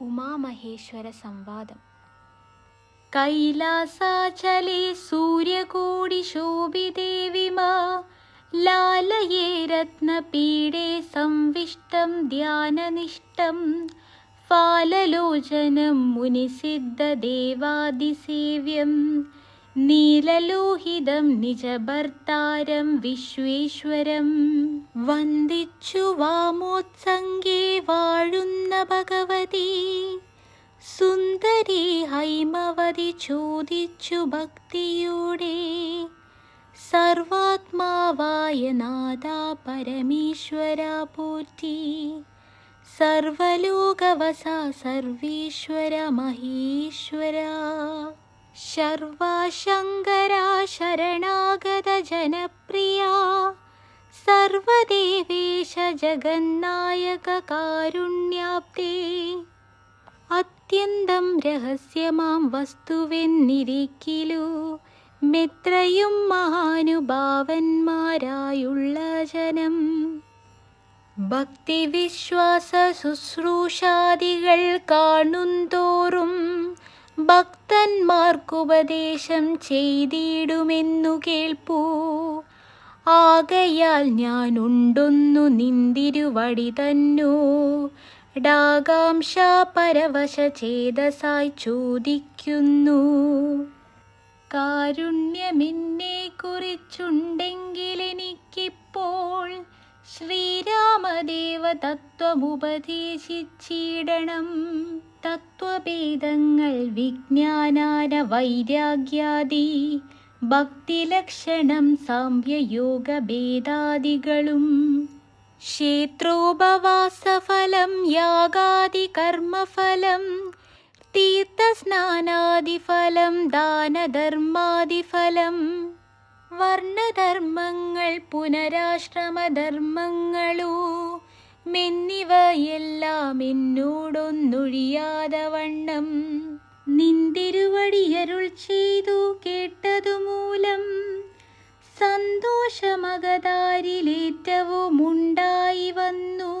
ഉമാമഹേശ്വര സംവാദം. കൈലാസാചലേ സൂര്യകോടി ശോഭിദേവിമാ ലാലയേ രത്നപീഡേ സംവിഷ്ടം ധ്യാനനിഷ്ടം ഫാലലോചനം മുനിസിദ്ധദേവാദിസേവ്യം നീലലോഹിതം നിജഭർത്താരം വിശ്വേശ്വരം. വന്ദിച്ചു വാമോത്സംഗേ വാഴുന്ന ഭഗവതി. സുന്ദരി ഹൈമവതി ചോദിച്ചു ഭക്തിയോടെ. സർവാത്മാവായ നാഥ പരമേശ്വര പൂർത്തി. സർവലോകവസ സർവീശ്വര മഹേശ്വര. ശർവാശങ്കര ശരണാഗത ജനപ്രിയ സർവദേവേശ ജഗന്നായക കാരുണ്യാപ്തേ അത്യന്തം രഹസ്യമാം വസ്തുവെന്നിരിക്കിലു മെത്രയും മഹാനുഭാവന്മാരായുള്ള ജനം. ഭക്തിവിശ്വാസ ശുശ്രൂഷാദികൾ കാണുന്തോറും ഭക്തന്മാർക്കുപദേശം ചെയ്തിടുമെന്നു കേൾപ്പൂ. ആകയാൽ ഞാനുണ്ടൊന്നു നിന്തിരുവടി തന്നു. ഡാകാംക്ഷ പരവശ ചേതസായി ചോദിക്കുന്നു. കാരുണ്യമിന്നെ കുറിച്ചുണ്ടെങ്കിൽ എനിക്കിപ്പോൾ ശ്രീരാമദേവ തത്വമുപദേശിച്ചിടണം തത്വഭേദങ്ങൾ വിജ്ഞാനാന വൈരാഗ്യാദി ഭക്തിലക്ഷണം സാമ്യയോഗഭേദാദികളും. ക്ഷേത്രോപവാസഫലം യാഗാദി കർമ്മഫലം തീർത്ഥസ്നാനാദിഫലം ദാനധർമാദിഫലം. വർണധർമ്മങ്ങൾ പുനരാശ്രമധർമ്മങ്ങളോ മെന്നിവയെല്ലാം എന്നോടൊന്നൊഴിയാതെ വണ്ണം നിന്തിരുവടിയരുൾ ചെയ്തു കേട്ടതുമൂലം സന്തോഷമകതാരിലേറ്റവുമുണ്ടായി വന്നു.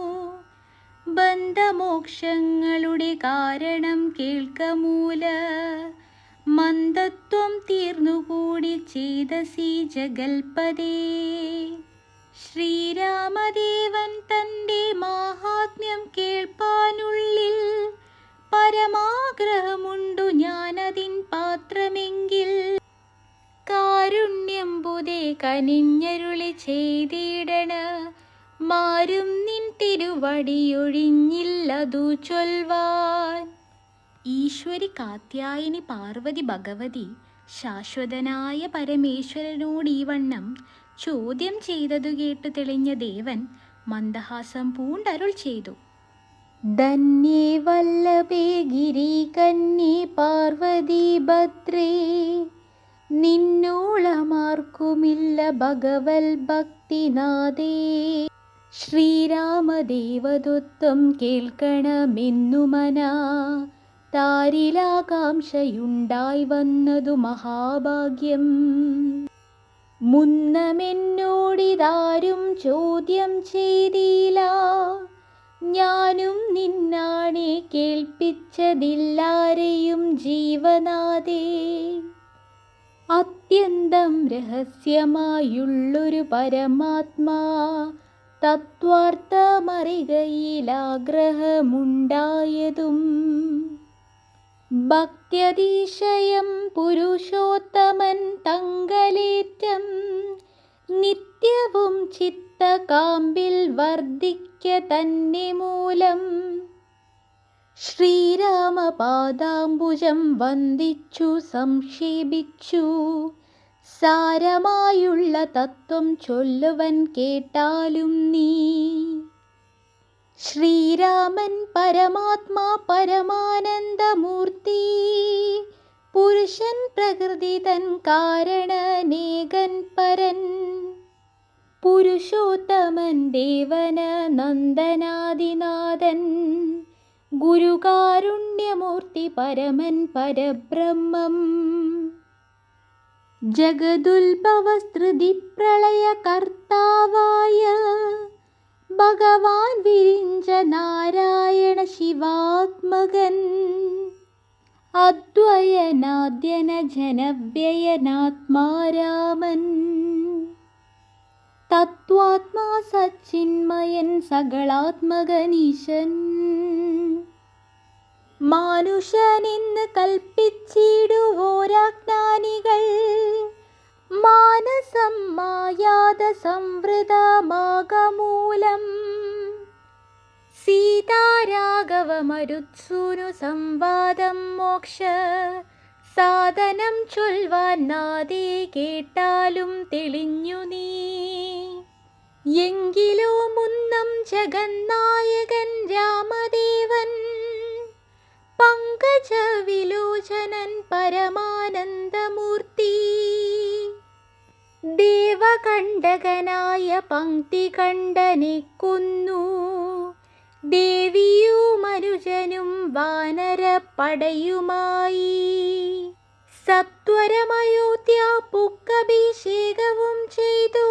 ബന്ധമോക്ഷങ്ങളുടെ കാരണം കേൾക്കമൂല. മന്ദത്വം തീർന്നുകൂടി ചേതസി ജഗൽപദേ കേൾപ്പാനുള്ളിൽ പരമാഗ്രഹമുണ്ടു ഞാനതിൻ പാത്രമെങ്കിൽ. കാരുണ്യം പുതേ കനിഞ്ഞരുളി ചെയ്തിടണ. മാരും നിൻ തിരുവടിയൊഴിഞ്ഞില്ലതു ചൊൽവാൻ. ഈശ്വരി കാത്യായനി പാർവതി ഭഗവതി ശാശ്വതനായ പരമേശ്വരനോട് ഈ വണ്ണം ചോദ്യം ചെയ്തതു കേട്ട് തെളിഞ്ഞ ദേവൻ മന്ദഹാസം പൂണ്ടരുൾ ചെയ്തു. ധന്യേ വല്ലഭേ കന്നി പാർവതി ഭദ്രേ നിന്നോളമാർക്കുമില്ല ഭഗവൽ ഭക്തിനാഥേ. ശ്രീരാമദേവദത്വം കേൾക്കണമെന്നു മന താരിലാകാംക്ഷയുണ്ടായി വന്നതു മഹാഭാഗ്യം. മുന്നമെന്നോടിതാരും ചോദ്യം ചെയ്തില്ല ഞാനും നിന്നാണെ കേൾപ്പിച്ചതില്ലാരെയും ജീവനാദേ. അത്യന്തം രഹസ്യമായുള്ളൊരു പരമാത്മാ തത്വാർത്ഥമറികയിലാഗ്രഹമുണ്ടായതും. ഭക്ത്യതിശയം പുരുഷോത്തമൻ തങ്കലേറ്റം നിത്യവും ചിത്തകാമ്പിൽ വർദ്ധിക്ക തന്നെ മൂലം. ശ്രീരാമപാദാംബുജം വന്ദിച്ചു സംക്ഷേപിച്ചു. സാരമായുള്ള തത്വം ചൊല്ലുവൻ കേട്ടാലും നീ. ശ്രീരാമൻ പരമാത്മാ പരമാനന്ദമൂർത്തി. പുരുഷൻ പ്രകൃതി തൻ കാരണനേകൻ പരൻ. പുരുഷോത്തമൻ ദേവന നന്ദനാദിനാഥൻ. ഗുരുകാരുണ്യമൂർത്തി പരമൻ പരബ്രഹ്മം. ജഗതുൽഭവസ്തൃതി പ്രളയ കർത്താവായ ഭഗവാൻ വിരിഞ്ച നാരായണ ശിവാത്മകൻ. അദ്വയനാദ്യന ജനവ്യയനാത്മാ രാമൻ തത്വാത്മാ സച്ചിന്മയൻ സകളാത്മകനീശൻ. മാനുഷനിന്ന് കൽപ്പിച്ചിടുവോരാജ്ഞാനികൾ. മാനസം മായാത സംവൃതമാകമൂലം സീതാരാഘവമരുത്സൂനു സംവാദം മോക്ഷ. സാധനം ചൊൽവാൻ നാദേ കേട്ടാലും തെളിഞ്ഞു നീ. എങ്കിലോ മുന്നം ജഗന്നായകൻ രാമദേവൻ. പങ്കജ വിലോചനൻ പരമാനന്ദമൂർത്തി. ദേവകണ്ഠകനായ പങ്ക്തി കണ്ഠനെ ദേവിയും അനുജനും വാനരപ്പടയുമായി. സത്വരമയോധ്യ പുക്കഭിഷേകവും ചെയ്തു.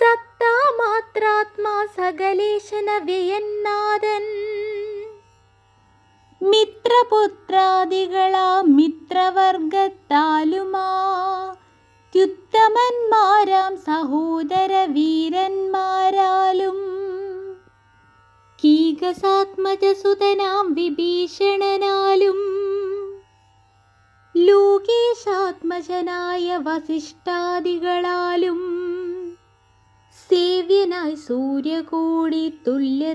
സത്താമാത്രാത്മാ സകലേശന വ്യയന്നാഥൻ മിത്രപുത്രാദികളാ മിത്രവർഗത്താലുമാ. ത്യുത്തമന്മാരാം സഹോദര വീരന്മാരാലും കീകസാത്മജസുതനാം വിഭീഷണനാലും ലോകേശാത്മജനായ വസിഷ്ഠാദികളാലും സേവ്യനായി സൂര്യകോടി തുല്യ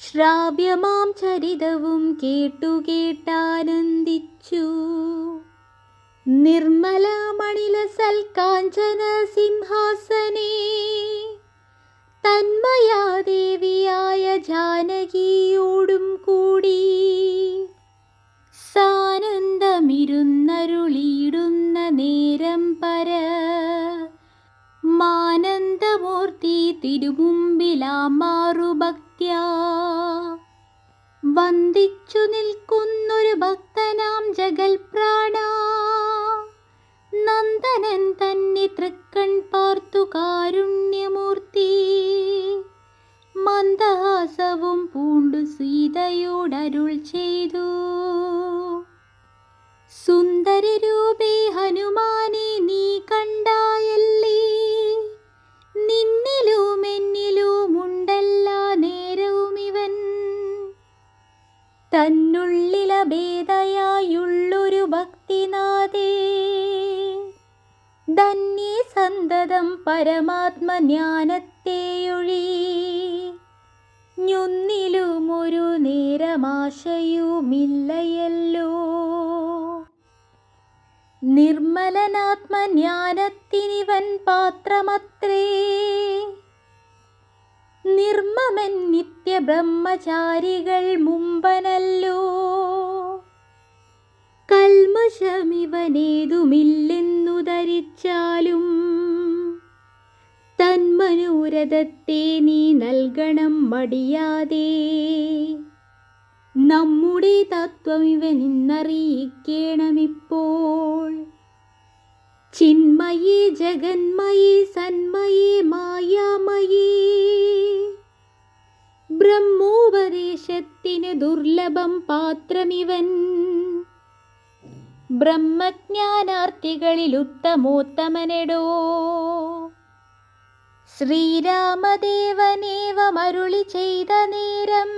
ശ്രാവ്യമാം ചരിതവും കേട്ടു കേട്ടാനന്ദിച്ചു. നിർമ്മല മണിലസൽ കാഞ്ചന സിംഹാസനേ തന്മയാദേവിയായ ജാനകിയോടും കൂടി സാനന്ദമിരുന്നരുളിയിടുന്ന നേരം പര മാനന്ദമൂർത്തി തിരുമുമ്പിലാമാറു പരമാത്മജ്ഞാനത്തെയൊഴി ഞൊന്നിലുമൊരു നേരമാശയുമില്ലയല്ലോ. നിർമ്മലനാത്മജ്ഞാനത്തിനിവൻ പാത്രമത്രേ. നിർമ്മമൻ നിത്യബ്രഹ്മചാരികൾ മുമ്പനല്ലോ. കൽമശമിവനേതുമില്ലെന്നു ധരിച്ചാലും തന്മനോരഥത്തെ നീ നൽകണം മടിയാതെ. നമ്മുടെ തത്വം ഇവനിന്നറിയിക്കണമിപ്പോൾ. ചിന്മയേ ജഗന്മയേ സന്മയേ മായാമയേ. ബ്രഹ്മോപദേശത്തിന് ദുർലഭം പാത്രമിവൻ. ബ്രഹ്മജ്ഞാനാർത്ഥികളിൽ ഉത്തമോത്തമനെടോ. ശ്രീരാമദേവനേവമരുളി ചെയ്ത നേരം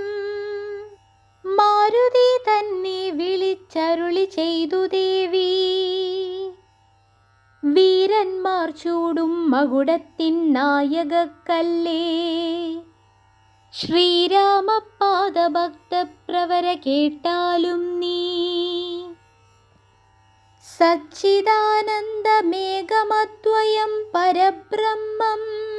മാരുതി തന്നെ വിളിച്ചരുളി ചെയ്തു ദേവി. വീരന്മാർ ചൂടും മകുടത്തിൻ നായകക്കല്ലേ. ശ്രീരാമപാദഭക്തപ്രവര കേട്ടാലും നീ. സച്ചിദാനന്ദമേഘമദ്വയം പരബ്രഹ്മം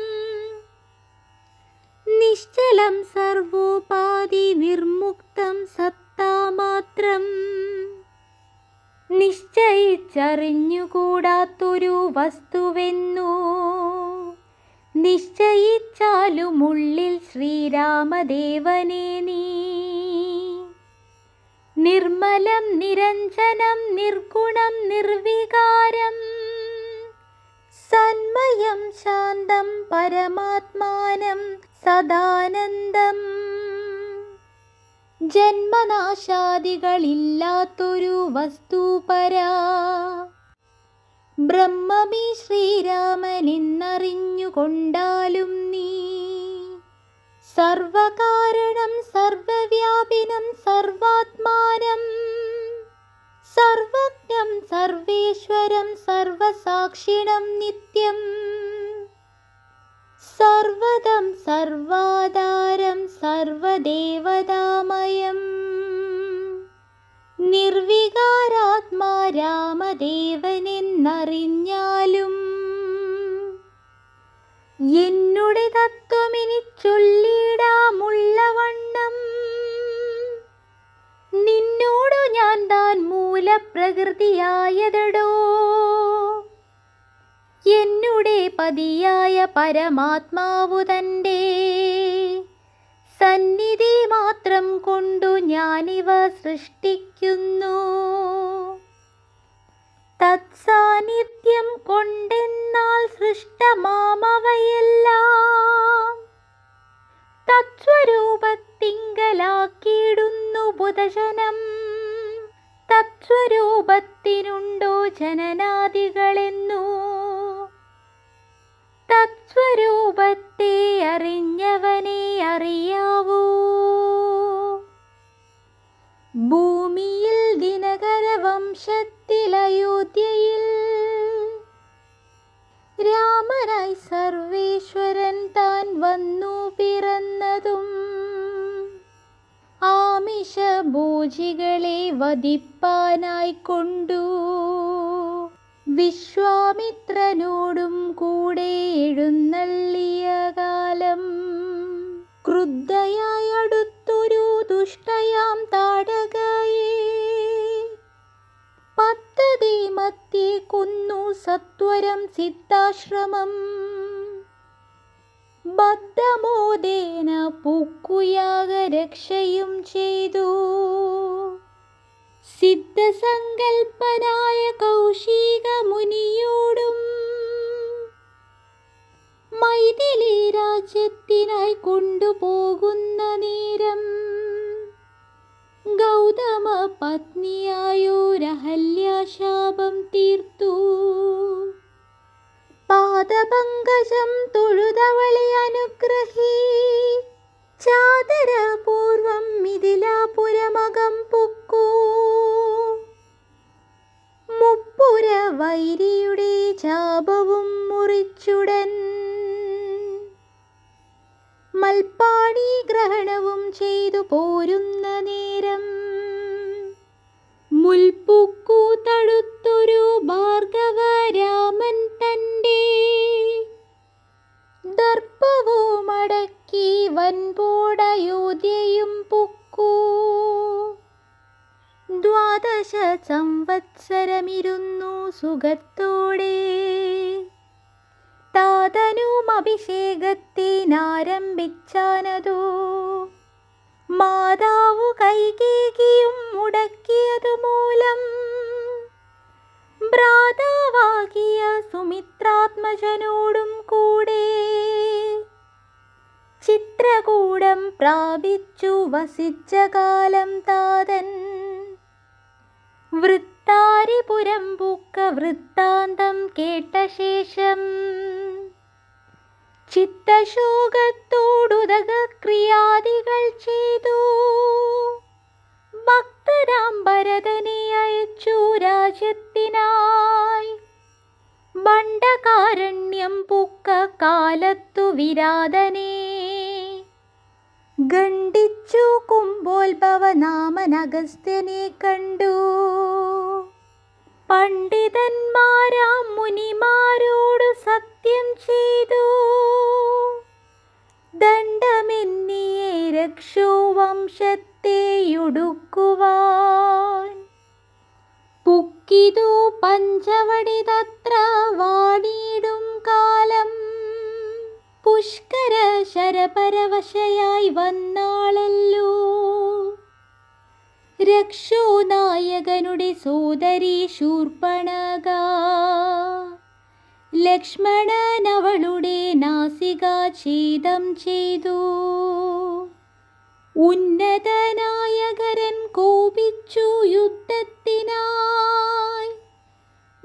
നിശ്ചലം സർവോപാധി നിർമുക്തം സത്താമാത്രം. നിശ്ചയിച്ചറിഞ്ഞുകൂടാത്തൊരു വസ്തുവെന്നു? നിശ്ചയിച്ചാലുമുള്ളിൽ ശ്രീരാമദേവനെ നീ. നിർമ്മലം നിരഞ്ജനം നിർഗുണം നിർവികാരം. സന്മയം ശാന്തം പരമാത്മാനം സദാനന്ദം. ജന്മനാശാദികളില്ലാത്തൊരു വസ്തു പരാ ബ്രഹ്മമീ ശ്രീരാമനെന്നറിഞ്ഞുകൊണ്ടാലും നീ സർവകാരണം സർവവ്യാപിനം സർവാത്മാനം സർവജ്ഞം സർവേശ്വരം സർവസാക്ഷിണം നിത്യം. സർവദം സർവാധാരം സർവദേവതാമയം. നിർവികാരാത്മാ രാമദേവനെന്നറിഞ്ഞാലും എന്നുടെ തത്വമിനി ചൊല്ലിടാമുള്ളവണ്ണം. നിന്നോടു ഞാൻ താൻ മൂലപ്രകൃതിയായതടോ? എന്നുടെ പതിയായ പരമാത്മാവു തന്റെ. സന്നിധി മാത്രം കൊണ്ടു ഞാനിവ സൃഷ്ടിക്കുന്നു. തത്സാന്നിധ്യം കൊണ്ടെന്നാൽ സൃഷ്ടമാമവയെല്ലാം. തത്സ്വരൂപത്തിങ്കലാക്കിയിടുന്നു ബുധജനം. തത്സ്വരൂപത്തിനുണ്ടോ ജനനാദികളെന്നു. തത്സ്വരൂപത്തെ അറിഞ്ഞവനെ അറിയാവൂ. ഭൂമിയിൽ ദിനകര വംശത്തിൽ അയോധ്യയിൽ രാമനായി സർവേശ്വരൻ താൻ വന്നു പിറന്നതും ആമിഷഭോജികളെ വധിപ്പാനായി കൊണ്ടു. വിശ്വാമിത്രനോടും കൂടെ എഴുന്നള്ളിയ കാലം ക്രുദ്ധയായടുത്തൊരു ദുഷ്ടയാം താടകയെ. പദ്ധതി മധ്യേ കൊന്നു സത്വരം സിദ്ധാശ്രമം. ബദ്ധമോദേന പൂക്കുയാക രക്ഷയും ചെയ്തു. സിദ്ധസങ്കൽപ്പനായ കൗശിക ಆತ್ಮೀಯ ദ്വാദശ സംവത്സരമിരുന്നു സുഖത്തോടെ. താതനും അഭിഷേകത്തിനാരംഭിച്ചാനതോ. മാതാവു കൈകേകിയും മുടക്കിയതു മൂലം ഭ്രാതാവാകിയ സുമിത്രാത്മജനോടും കൂടെ ചിത്രകൂടം പ്രാപിച്ചു വസിച്ച കാലം താതൻ വൃത്താരിപുരം പൂക്ക വൃത്താന്തം കേട്ട ശേഷം ചിത്തശോകത്തോടുതക ക്രിയാദികൾ ചെയ്തു. ഭക്തരാം ഭരതനെ അയച്ചു രാജ്യത്തിനായി. ബണ്ടകാരണ്യം പൂക്ക കാലത്തു വിരാതനെ ഗണ്ഡിച്ചു കുംഭോത്ഭവനാമൻ അഗസ്ത്യനെ കണ്ടു. പണ്ഡിതന്മാരാം മുനിമാരോട് സത്യം ചെയ്തു. ദണ്ഡമെന്നിയെ രക്ഷോ വംശത്തെയൊടുക്കുവാൻ പുക്കിതു പഞ്ചവടി തത്ര വാണിയിടും കാലം. പുഷ്കര ശരപരവശയായി വന്നാളല്ലോ. രക്ഷോ നായകനുടെ സോദരി ശൂർപ്പണക. ലക്ഷ്മണൻ അവളുടെ നാസിക ഛേദം ചെയ്തു. ഉന്നതനായകരൻ കോപിച്ചു യുദ്ധത്തിനായി.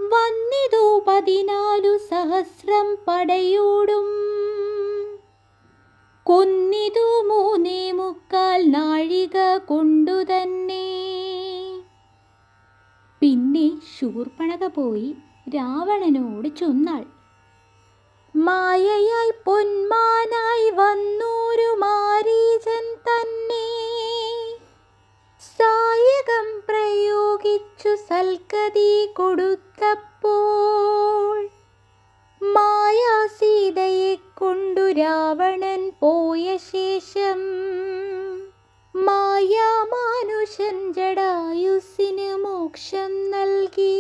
വന്നിതു പതിനാലു സഹസ്രം പടയോടും കൊന്നിതു മൂന്നേ മുക്കാൽ നാഴിക കൊണ്ടു തന്നെ. പിന്നെ ശൂർപ്പണക പോയി രാവണനോട് ചൊന്നാൾ. മായയായി പൊന്മാനായി വന്നൂരു മാരീചൻ തന്നെ. സായകം പ്രയോഗിച്ചു സൽക്കതി കൊടുത്തപ്പോൾ മായാസീതയെ കൊണ്ടു രാവണൻ പോയ ശേഷം മായാ മാനുഷൻ ജടായുസിന് മോക്ഷം നൽകി.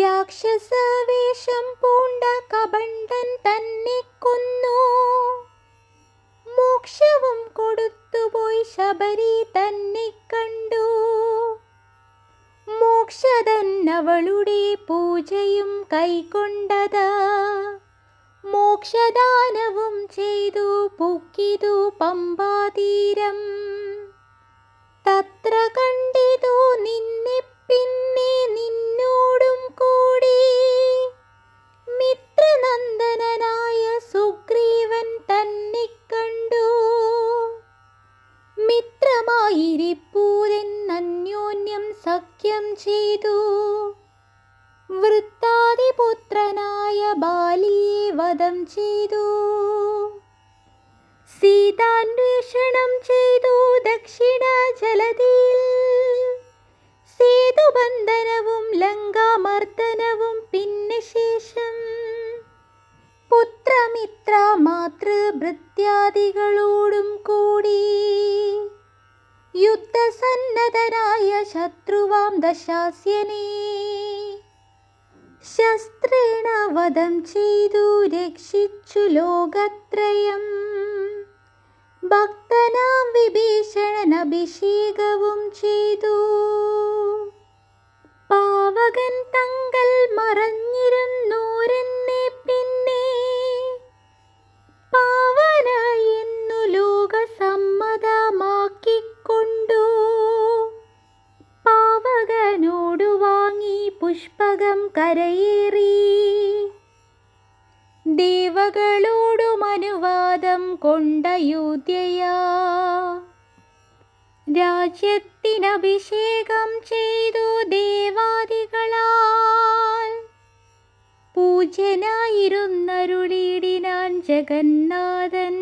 രാക്ഷസവേഷം പൂണ്ട കബണ്ടൻ തന്നെ കൊന്നു. മോക്ഷവും കൊടുത്തുപോയി ശബരി തന്നെ കണ്ടു. മോക്ഷതൻ അവളുടെ പൂജയും കൈക്കൊണ്ടതാ. മോക്ഷദാനവും ചെയ്തു പൊക്കിതു പമ്പാതീരം. തത്ര കണ്ടിതു നിന്നെ പിന്നെ നിന്നോടും കൂടി. മിത്രനന്ദനായ സുഗ്രീവൻ തന്നെ കണ്ടു. മിത്രമായിരിപ്പൂരെന്നന്യോന്യം സഖ്യം ചെയ്തു. വൃത്താതിപുത്രനായ ബാലിയെ വധം ചെയ്തു. സീതാന്വേഷണം ചെയ്തു ദക്ഷിണ ശസ്ത്രേണ വധം ദേവകളോടും അനുവാദം കൊണ്ടയോധ്യയാ രാജ്യത്തിനഭിഷേകം ചെയ്തു ദേവാദികളാൽ. പൂജനായിരുന്നരുളീടിനാൻ ജഗന്നാഥൻ.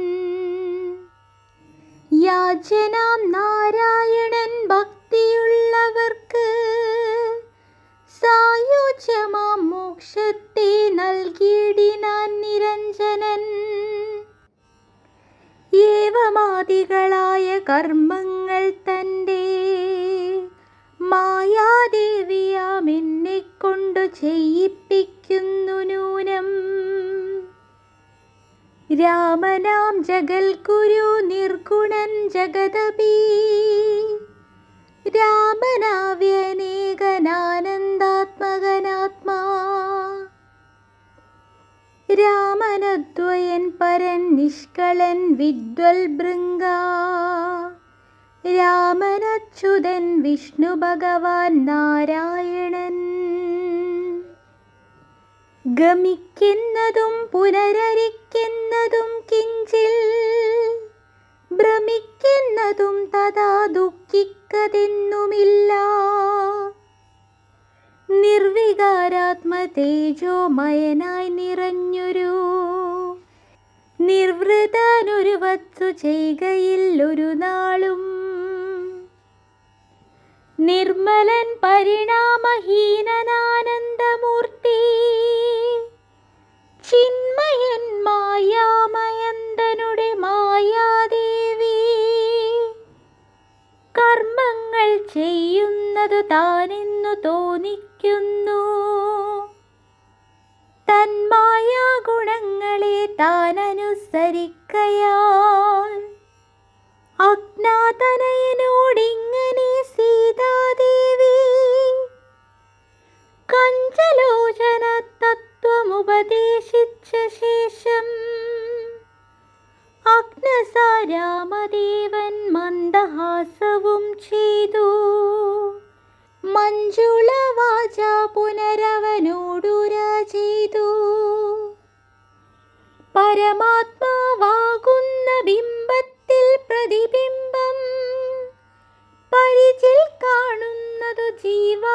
യാചനാം നാരായണൻ ഭക്തിയുള്ളവർക്ക് സായുജ്യമാം മോക്ഷത്തെ നൽകിയിടിനാൻ നിരഞ്ജനൻ. ഏവമാദികളായ കർമ്മങ്ങൾ തന്റെ മായാദേവിയാം എന്നെ കൊണ്ടു ചെയ്യിപ്പിക്കുന്നു നൂനം രാമനാം ജഗൽഗുരു നിർഗുണൻ ജഗദപി രാമനദ്വയൻ പരൻ നിഷ്കളൻ വിദ്വൽ ഭൃംഗ. രാമനച്യുതൻ വിഷ്ണു ഭഗവാൻ നാരായണൻ. ഗമിക്കുന്നതും പുനരരിക്കുന്നതും കിഞ്ചിൽ ഭ്രമിക്കുന്നതും തഥാ ദുഃഖിക്കതെന്നുമില്ല. നിർവികാരാത്മ തേജോമയനായി നിറഞ്ഞൊരു നിർവൃതാനൊരു വത്തു ചെയ്യുകയില്ലൊരു നാളും. നിർമ്മലൻ പരിണാമഹീനനാനന്ദമൂർത്തി ചിന്മയൻ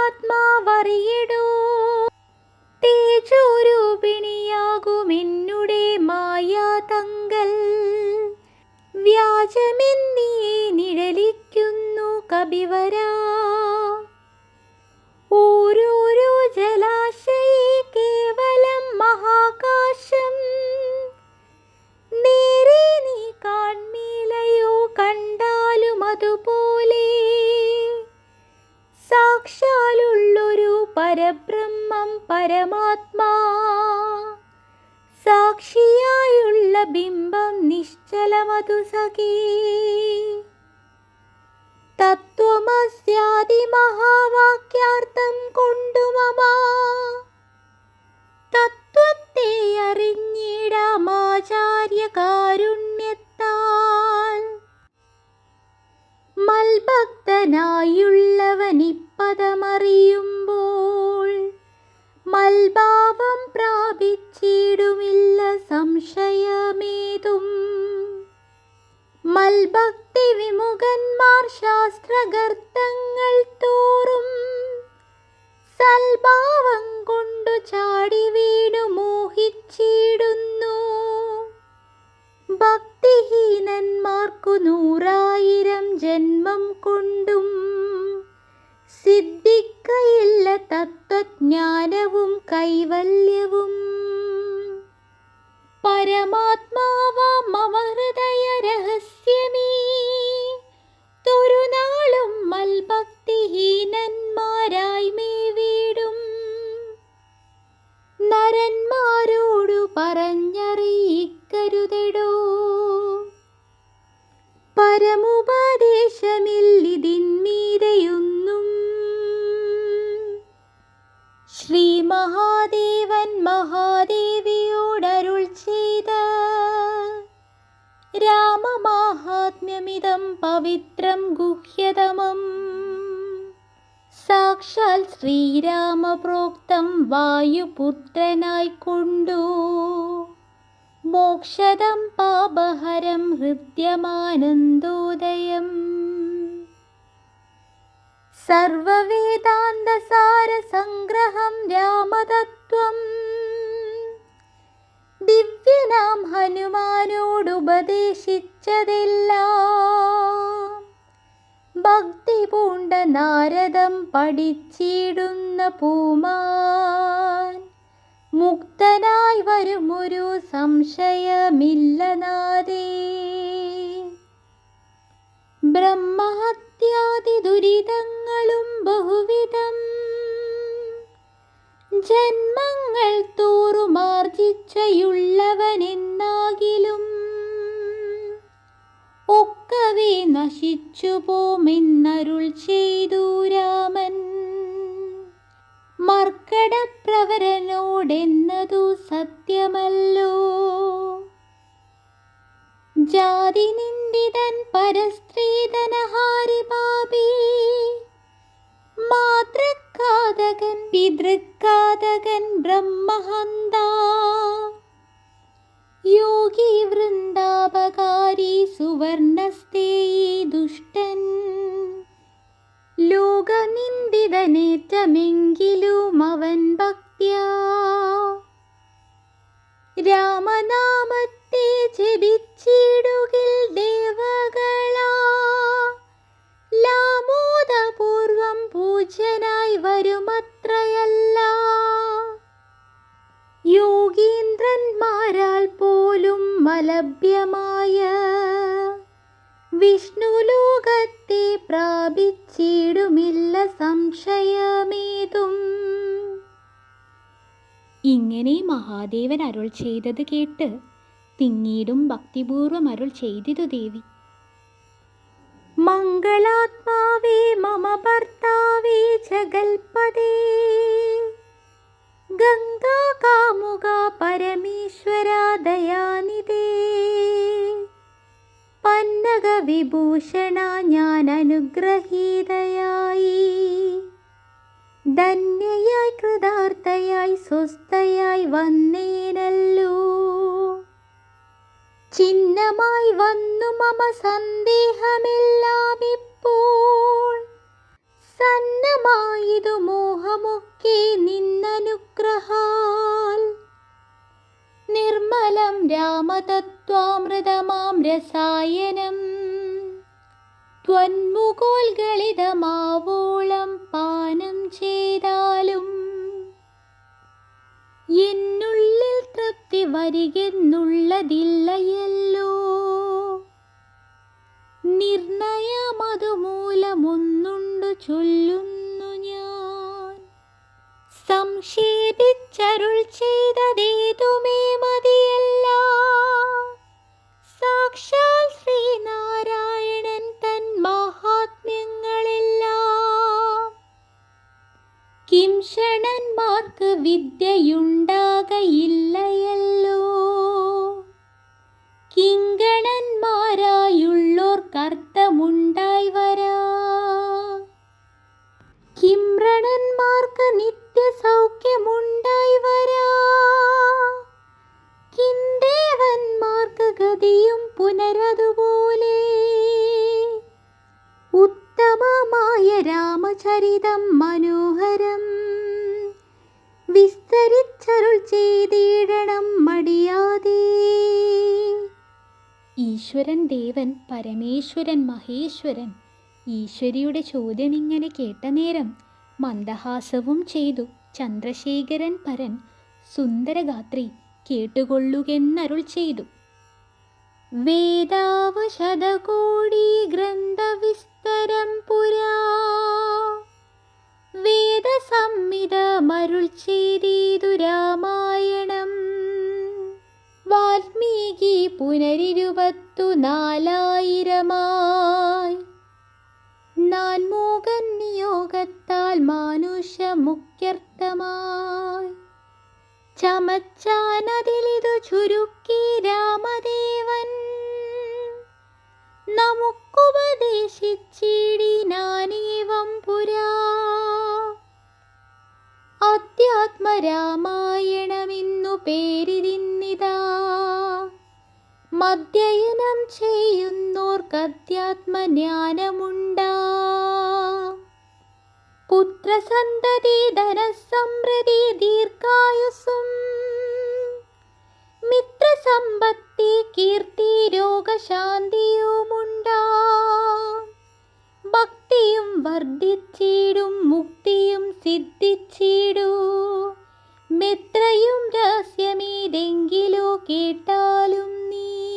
ജീവാത്മാവറിയടോ തേജോരൂപിണിയാകുമെന്നുടെ മായാതങ്കൽ. വ്യാജമെന്നീ നിഴലിക്കുന്നു കവിവരാ ഓരോരോ പരബ്രഹ്മം പരമാത്മാ. സാക്ഷിയായുള്ള ബിംബം നിശ്ചലമതു സഖീ. തത്വമസ്യാദി മഹാവാക്യാർത്ഥം കൊണ്ടു മമ. തത്വത്തെ അറിഞ്ഞിടാമാചാര്യ കാരുണ്യത്താൽ മൽഭക്തനായുള്ളവനിപ്പതമറിയുമ്പോൾ മൽഭക്തി വിമുഖന്മാർ ശാസ്ത്രഗർത്തങ്ങൾ തോറും സൽഭാവം കൊണ്ടു ചാടി വീണു മോഹിച്ചിടുന്നു. ഭക്തിഹീനന്മാർക്കു നൂറായിരം ജന്മം കൊണ്ടും സിദ്ധിക്കയില്ല തത്വജ്ഞാനവും കൈവല്യവും. പരമാത്മാവാം മമ തൊരുനാളും മൽഭക്തിഹീനന്മാരായി ശ്രീരാമപ്രോക്തം വായുപുത്രനായി കൊണ്ടു. മോക്ഷദം പാപഹരം ഹൃദ്യമാനന്ദോദയം സർവവേദാന്തസാരസംഗ്രഹം രാമതത്വം. ദിവ്യനാം ഹനുമാനോടുപദേശിച്ചതെല്ലാം. ഭക്തി പൂണ്ട നാരദം പഠിച്ചിടുന്ന പൂമാൻ. മുക്തനായി വരുമൊരു സംശയമില്ല നാദേ. ബ്രഹ്മഹത്യാദി ദുരിതങ്ങളും ബഹുവിധം. ജന്മങ്ങൾ തോറുമാർജിച്ചയുള്ളവനെന്നാകിലും ഒക്കവേ നശിച്ചു പോമെന്നരുൾ ചെയ്തു രാമൻ. മർക്കടപ്രവരനോടെന്നതു സത്യമല്ലോ. ജാതി നിന്ദിതൻ പരസ്ത്രീധനഹാരി പാപി മാതൃക്കാതകൻ പിതൃക്കാതകൻ ബ്രഹ്മഹന്ത ചെയ്തത് കേട്ട് പിന്നീടും ഭക്തിപൂർവം അരുൾ ചെയ്തിതു ദേവി. മംഗളാത്മാവേ മമ ഭർത്താവേ ജഗൽപദേ ഗംഗാ കാമുക പരമേശ്വര ദയാനിധേ പന്നക വിഭൂഷണ ഞാൻ അനുഗ്രഹീതയായി ധന്യയായി കൃതാർത്ഥയായി സ്വസ്ഥയായി വന്നേനല്ലോ. ചിഹ്നമായി വന്നു മമ സന്ദേഹമെല്ലാം ഇപ്പോൾ സന്നമായതു മോഹമൊക്കെ നിന്നനുഗ്രഹാൽ. നിർമ്മലം രാമതത്വാമൃതമാം രസായനം ത്വന്മുകോൽഗളിതമാവോളം പാനം ചെയ്താലും എന്നുള്ളിൽ തൃപ്തി വരികെന്നുള്ളതില്ലയല്ലോ. നിർണയമതുമൂലമൊന്നുണ്ടു ചൊല്ലുന്നു ഞാൻ. സംക്ഷേപിച്ചരുൾ ചെയ്തതേതുമേ വിദ്യയുണ്ടാകയില്ലയല്ലോ. കിങ്കണന്മാരായുള്ളോർക്കർത്ഥമുണ്ടായി വരാ. കിമ്രണന്മാർക്ക് നിത്യസൗഖ്യമുണ്ടായി വരാ. കിന്ദേവന്മാർക്ക് ഗതിയും പുനരതുപോലെ. ഉത്തമമായ രാമചരിതം മനോഹരം. വിസ്തരിച്ചരുൾ ചെയ്തിടണം മടിയാതെ. ഈശ്വരൻ ദേവൻ പരമേശ്വരൻ മഹേശ്വരൻ ഈശ്വരിയുടെ ചോദ്യം ഇങ്ങനെ കേട്ട നേരം മന്ദഹാസവും ചെയ്തു. ചന്ദ്രശേഖരൻ പരൻ സുന്ദരഗാത്രി കേട്ടുകൊള്ളുകെന്നരുൾ ചെയ്തു. വേദാവശതകോടി ഗ്രന്ഥവിസ്തരം പുരാ വേദസംഹിതമരുൾ ചെയ്തീതു രാമായണം വാൽമീകി പുനരിരുപത്തു നാലായിരമായി. നാൻമൂകൻ നിയോഗത്താൽ മാനുഷ മുഖ്യർത്ഥമായി ചമച്ചാനതിലിതു ചുരുക്കി രാമദേവൻ. നമുക്കുപദേശിച്ചിടിനാനേവം പുരാ. അധ്യാത്മരാമായണമെന്നു പേരിതിന്നിതാ. മദ്യയനം ചെയ്യുന്നോർക്കധ്യാത്മജ്ഞാനമുണ്ടാ. പുത്രസന്തതി ധനസംപ്രതി ദീർഘായുസും മിത്രസമ്പത്തി കീർത്തി രോഗശാന്തിയുമുണ്ടാ. ഭക്തിയും വർദ്ധിച്ചിടും മുക്തിയും സിദ്ധിച്ചിടൂ. മെത്രയും രഹസ്യമേതെങ്കിലോ കേട്ടാലും നീ